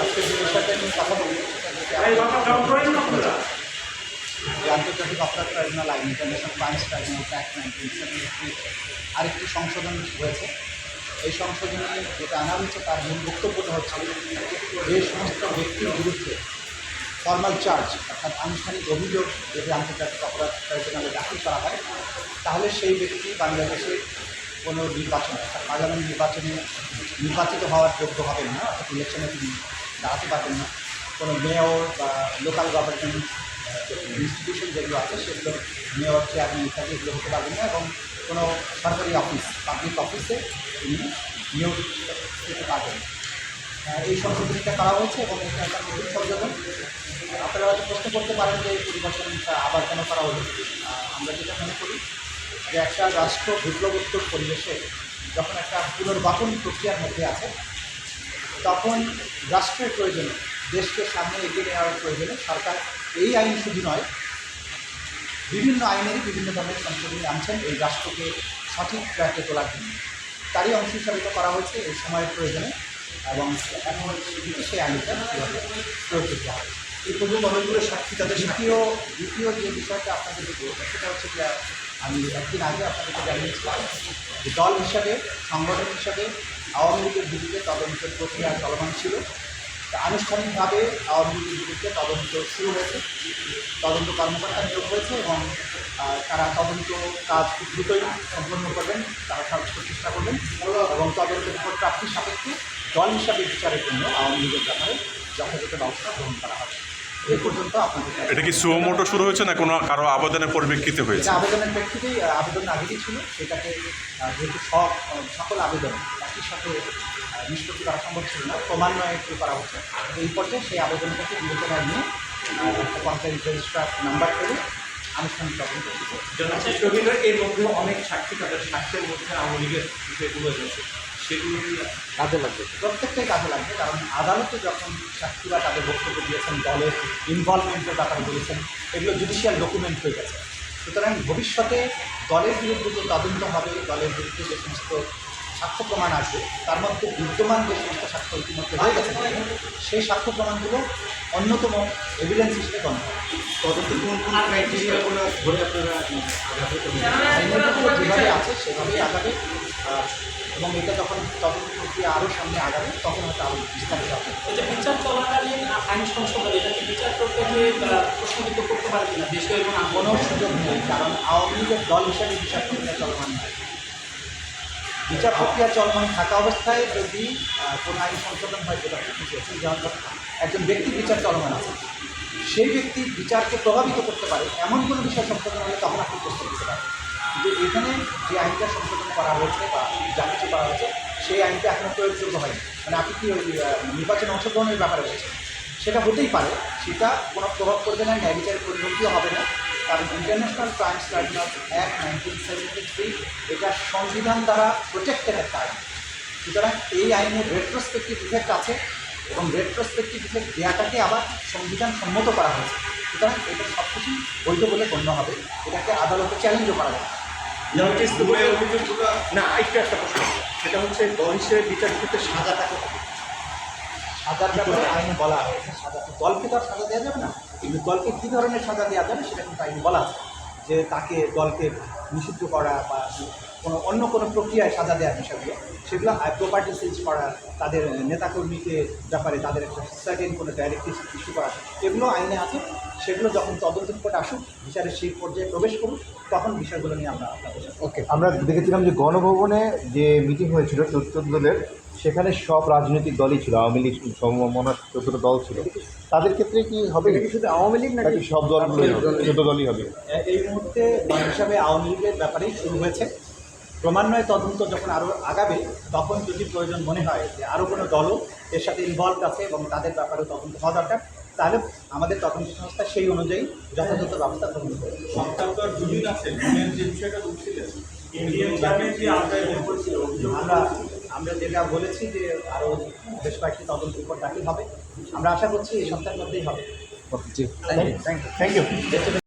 আজকে যে বিষয়টা নিয়ে কথা বলব সেটা হচ্ছে যে আন্তর্জাতিক অপরাধ ট্রাইব্যুনাল আইন international crimes tribunal act nineteen আরেকটি সংশোধন হয়েছে। এই সংশোধনে যেটা আনা হয়েছে তার মূল বক্তব্যটা হচ্ছে যে সমস্ত ব্যক্তির বিরুদ্ধে ফর্মাল চার্জ অর্থাৎ আনুষ্ঠানিক অভিযোগ যদি আন্তর্জাতিক অপরাধ ট্রাইব্যুনালে দাখিল করা হয় তাহলে সেই ব্যক্তি বাংলাদেশে কোনো নির্বাচন অর্থাৎ পার্লামেন্ট নির্বাচনে নির্বাচিত হওয়ার যোগ্য হবেন না অর্থাৎ ইলেকশনে তিনি দাঁড়াতে পারবেন না। কোনো মেয়র বা লোকাল গভর্নমেন্ট ইনস্টিটিউশন যেগুলো আছে, সেগুলো মেয়র চেয়ারম্যান ইত্যাদি এগুলো হতে পারবেন না এবং কোনো সরকারি অফিস পাবলিক অফিসে তিনি নিয়োগ পেতে পারবেন। এই সংশোধনীটা করা হয়েছে এবং এটা একটা নতুন সংযোজন আপনারা হয়তো প্রশ্ন করতে পারেন যে এই পরিবর্তনটা আবার কেন করা হলো? আমরা যেটা মনে করি যে একটা রাষ্ট্র বিপ্লবোত্তর পরিবেশে যখন একটা পুনর্বাপন প্রক্রিয়ার মধ্যে আছে তখন রাষ্ট্রের প্রয়োজনে দেশকে সামনে এগিয়ে নেওয়ার প্রয়োজনে সরকার এই আইন শুধু নয় বিভিন্ন আইনেরই বিভিন্ন ধরনের সংশোধনী আনছেন এই রাষ্ট্রকে সঠিক ট্র্যাকে তোলার জন্য। তারই অংশ হিসাবে করা হয়েছে এই সময়ের প্রয়োজনে এবং এখন সেদিকে সেই আইনটা প্রয়োগ করতে হবে। এই পর্যন্ত অনেকগুলো সাক্ষী তাদের দ্বিতীয় দ্বিতীয় যে বিষয়টা আপনাদেরকে বলব সেটা হচ্ছে আমি একদিন আগে আপনাদেরকে জানিয়েছিলাম যে দল হিসাবে, সংগঠন হিসাবে আওয়ামী লীগের বিরুদ্ধে তদন্তের প্রক্রিয়া চলমান ছিল। আনুষ্ঠানিকভাবে আওয়ামী লীগের বিরুদ্ধে তদন্ত শুরু হয়েছে। তদন্ত কর্মকর্তা নিয়োগ হয়েছে এবং তারা তদন্ত কাজ খুব দ্রুতই সম্পন্ন করবেন, তারা সর্বোচ্চ চেষ্টা করবেন। এবং তদন্তের উপর প্রাপ্তি সাপেক্ষে দল হিসাবে বিচারের জন্য আওয়ামী লীগের ব্যাপারে যথাযথ ব্যবস্থা গ্রহণ করা হবে। এ পর্যন্ত আপনাদের এটা কি সুমোটো শুরু হয়েছে না কোনো কারও আবেদনের পরিপ্রেক্ষিতে হয়েছে? এটা আবেদনের প্রেক্ষিতেই আবেদন আগেই ছিল। সেটাকে যেহেতু সব সকল আবেদন একই সাথে নিষ্পত্তি করা সম্ভব ছিল না ক্রমান্বয়ে একটু করা হচ্ছে। এই পর্যায়ে সেই আবেদনটাকে বিবেচনায় নিয়ে পঞ্চায়েত রেজিস্ট্রার নাম্বার করে আনুষ্ঠানিক তদন্ত রবীন্দ্র এর মধ্যে অনেক সাক্ষী তাদের সাক্ষ্যের মধ্যে আওয়ামী লীগের বিষয়গুলো রয়েছে সেগুলো কাজে লাগবে। প্রত্যেকটাই কাজে লাগবে কারণ আদালতে যখন সাক্ষীরা তাদের বক্তব্য দিয়েছেন দলের ইনভলভমেন্টের ব্যাপারে বলেছেন এগুলো জুডিশিয়াল ডকুমেন্ট হয়ে গেছে। সুতরাং ভবিষ্যতে দলের বিরুদ্ধে যে তদন্ত হবে দলের বিরুদ্ধে যে সমস্ত সাক্ষ্য প্রমাণ আসবে তার মধ্যে বিদ্যমান যে সমস্ত সাক্ষ্য ইতিমধ্যে হয়ে গেছে সেই সাক্ষ্য প্রমাণগুলো অন্যতম এভিডেন্স হিসেবে গণ্য তদন্ত কোন কোন ক্রাইটেরিয়াগুলো ধরে আপনারা যেভাবে আছে সেভাবেই আগাবে এবং এটা যখন তদন্ত প্রক্রিয়া আরও সামনে আগাবে তখন হয়তো আরও বিস্তারিত হবে। যে বিচার চলাকালীন আইন সংশোধন এটা কি বিচার প্রক্রিয়াকে আহ, প্রশ্নবিদ্ধ করতে পারে কিনা? দেশীয় এবং কোনো সুযোগ নেই কারণ আওয়ামী লীগের দল হিসাবে বিচার প্রক্রিয়া চলমান নয় বিচার প্রক্রিয়া চলমান থাকা অবস্থায় যদি কোনো আইন সংশোধন হয় যেটা চেয়েছেন যেমন একজন ব্যক্তি বিচার চলমান আছে সেই ব্যক্তি বিচারকে প্রভাবিত করতে পারে এমন কোনো বিষয় সংশোধন হলে তখন আপনি প্রশ্ন দিতে পারেন কিন্তু এখানে যে আইনটা সংশোধন করা হয়েছে বা যা কিছু করা হয়েছে সেই আইনটা এখনও প্রয়োগযোগ্য হয়নি। মানে আপনি কি ওই নির্বাচনে অংশগ্রহণের ব্যাপারে বলছেন? সেটা হতেই পারে, সেটা কোনো প্রভাব পড়বে না, ন্যায় বিচারের পরিণতিও হবে না। কারণ international crimes tribunal act nineteen seventy three এটা সংবিধান দ্বারা প্রোটেক্টেড একটা আইন। সুতরাং এই আইনের রেট্রোস্পেক্টিভ ইফেক্ট আছে এবং রেট্রোস্পেক্টিভ ইফেক্ট দেওয়াটাকে আবার সংবিধান সম্মত করা হয়েছে। সুতরাং এটা সব কিছুই বৈধ বলে গণ্য হবে। এটাকে আদালতে চ্যালেঞ্জও করা যাবে অভিযোগগুলো না একটু একটা প্রশ্ন সেটা হচ্ছে দল হিসেবে বিচার ক্ষেত্রে সাজাটা কত সাজার ব্যাপারে আইনে বলা হয়েছে সাজা দলকে তো আর সাজা দেওয়া যাবে না। কিন্তু দলকে কী ধরনের সাজা দেওয়া যাবে সেটা কিন্তু আইনে বলা আছে। যে তাকে দলকে নিষিদ্ধ করা বা কোনো অন্য কোনো প্রক্রিয়ায় সাজা দেওয়ার বিষয়গুলো সেগুলো প্রপার্টি সিজ করা তাদের নেতাকর্মীকে ব্যাপারে তাদের একটা সার্টেন কোনো ডাইরেক্টিভ ইস্যু করা এগুলো আইনে আছে। সেগুলো যখন তদন্ত রিপোর্ট আসুক বিচারের সেই পর্যায়ে প্রবেশ করুক তখন বিষয়গুলো নিয়ে আমরা আপনাদের ওকে আমরা দেখেছিলাম যে গণভবনে যে মিটিং হয়েছিল চতুর্থ দলের সেখানে সব রাজনৈতিক দলই ছিল আওয়ামী লীগ সমমনা চোদ্দটা দল ছিল। তাদের ক্ষেত্রে কি হবে? কি শুধু আওয়ামী লীগ নাকি সব দলগুলো চোদ্দ দলই? হবে। এই মুহূর্তে হিসাবে আওয়ামী লীগের ব্যাপারেই শুরু হয়েছে। ক্রমান্বয়ে তদন্ত যখন আরও আগাবে তখন যদি প্রয়োজন মনে হয় যে আরও কোনো দলও এর সাথে ইনভলভ আছে এবং তাদের ব্যাপারেও তদন্ত হওয়া দরকার তাহলে আমাদের তদন্ত সংস্থা সেই অনুযায়ী যথাযথ ব্যবস্থা গ্রহণ করবে। দুদিন আছে যে বিষয়টা বলছিলেন আমরা আমরা যেটা বলেছি যে আরও বেশ কয়েকটি তদন্ত রিপোর্ট দাখিল হবে। আমরা আশা করছি এই সপ্তাহের মধ্যেই হবে। জি। Thank you thank you